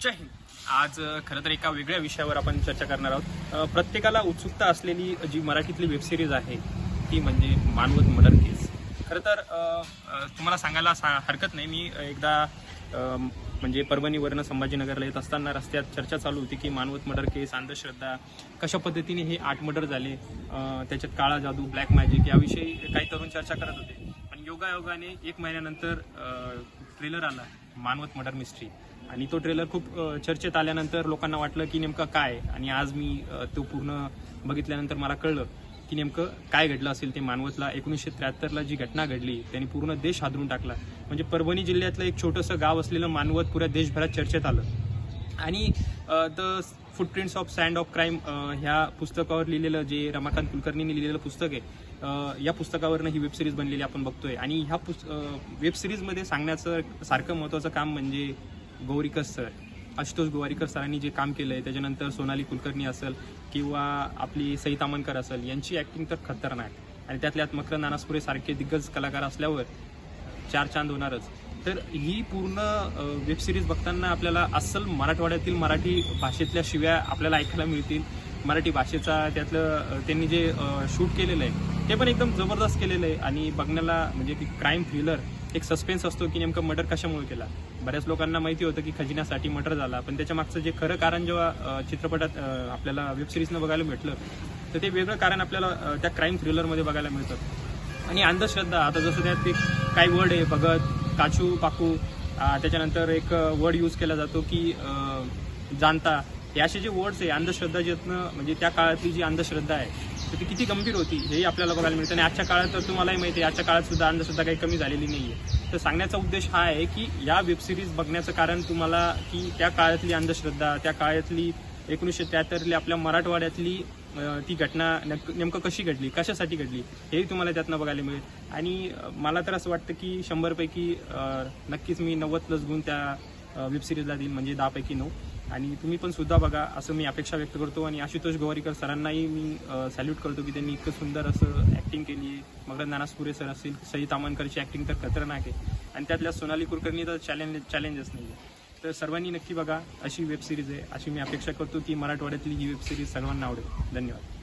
जय हिंद. आज खरं तर एका वेगळ्या विषयावर आपण चर्चा करणार आहोत. प्रत्येकाला उत्सुकता असलेली जी मराठीतली वेबसिरीज आहे ती म्हणजे मानवत मर्डर केस खरं तर तुम्हाला सांगायला सा हरकत नाही. मी एकदा म्हणजे परभणीवरनं संभाजीनगरला येत असताना रस्त्यात चर्चा चालू होती की मानवत मर्डर केस अंधश्रद्धा कशा पद्धतीने हे आठ मर्डर झाले त्याच्यात काळा जादू ब्लॅक मॅजिक याविषयी काही तरुण चर्चा करत होते. पण योगायोगाने एक महिन्यानंतर ट्रेलर आला. Manvat murder mystery. आणि तो ट्रेलर खूप चर्चेत आल्यानंतर लोकांना वाटलं की नेमकं काय? आणि आज मी तो पूर्ण बघितल्यानंतर मला कळलं की नेमकं काय घडलं असेल ते मानवतला. एकोणीसशे त्र्याहत्तरला जी घटना घडली त्यांनी पूर्ण देश हादरून टाकला. म्हणजे परभणी जिल्ह्यातलं एक छोटंसं गाव असलेलं मानवत पुऱ्या देशभरात चर्चेत आलं. आणि the footprints of sand of crime ह्या पुस्तकावर लिहिलेलं जे रमाकांत कुलकर्णींनी लिहिलेलं पुस्तक आहे या पुस्तकावरनं ही वेबसिरीज बनलेली आपण बघतोय. आणि ह्या पुस् वेबसिरीजमध्ये सांगण्याचं सारखं महत्त्वाचं काम म्हणजे गौरिकर सर. आशुतोष गोवारीकर सरांनी जे काम केलं आहे त्याच्यानंतर सोनाली कुलकर्णी असेल किंवा आपली सई तामनकर असेल यांची ऍक्टिंग तर खतरनाक आणि त्यातल्यात मकरंद नानासपुरे सारखे दिग्गज कलाकार असल्यावर चार चांद होणारच. तर ही पूर्ण वेब सिरीज बघताना आपल्याला अस्सल मराठवाड्यातील मराठी भाषेतल्या शिव्या आपल्याला ऐकायला मिळतील. मराठी भाषेचा त्यातलं त्यांनी जे शूट केलेलं आहे ते पण एकदम जबरदस्त केलेलं आहे. आणि बघण्याला म्हणजे की क्राईम थ्रिलर एक सस्पेन्स असतो की नेमकं मर्डर कशामुळे केला? बऱ्याच लोकांना माहिती होतं की खजिन्यासाठी मर्डर झाला. पण त्याच्या मागचं जे खरं कारण जेव्हा चित्रपटात आपल्याला वेब सिरीजनं बघायला भेटलं तर ते वेगळं कारण आपल्याला त्या क्राईम थ्रिलरमध्ये बघायला मिळतं. आणि अंधश्रद्धा आता जसं त्यात ते काही वर्ड आहे भगत काचू पाकू त्याच्यानंतर एक वर्ड यूज केला जातो की जाणता. हे असे जे वर्ड्स आहे अंधश्रद्धा ज्यातनं म्हणजे त्या काळातली जी अंधश्रद्धा आहे तर ती किती गंभीर होती हेही आपल्याला बघायला मिळतं. आणि आजच्या काळात तर तुम्हालाही माहिती आहे आजच्या काळात सुद्धा अंधश्रद्धा काही कमी झालेली नाही आहे तर सांगण्याचा उद्देश हा आहे की या वेबसिरीज बघण्याचं कारण तुम्हाला की त्या काळातली अंधश्रद्धा त्या काळातली एकोणीसशे त्र्याहत्तरली आपल्या मराठवाड्यातली ती घटना नेमकं कशी घडली? कशासाठी घडली? हेही तुम्हाला त्यातनं बघायला मिळेल. आणि मला तर असं वाटतं की शंभरपैकी नक्कीच मी नव्वद प्लस गुण त्या वेबसिरीजला देईन म्हणजे दहापैकी नऊ. आणि तुम्ही पण सुद्धा बघा असं मी अपेक्षा व्यक्त करतो आणि आशुतोष गोवारीकर सरांनाही मी सॅल्यूट करतो की त्यांनी इतकं सुंदर असं ॲक्टिंग केली आहे. मगर नानासपुरे सर असतील सई तामनकरची ॲक्टिंग तर खतरनाक आहे. आणि त्यातल्या सोनाली कुलकर्णी तर चॅलेंज चॅलेंजच नाही आहे तर सर्वांनी नक्की बघा अशी वेब सिरीज आहे. अशी मी अपेक्षा करतो की मराठवाड्यातली ही वेब सिरीज सर्वांना आवडेल. धन्यवाद.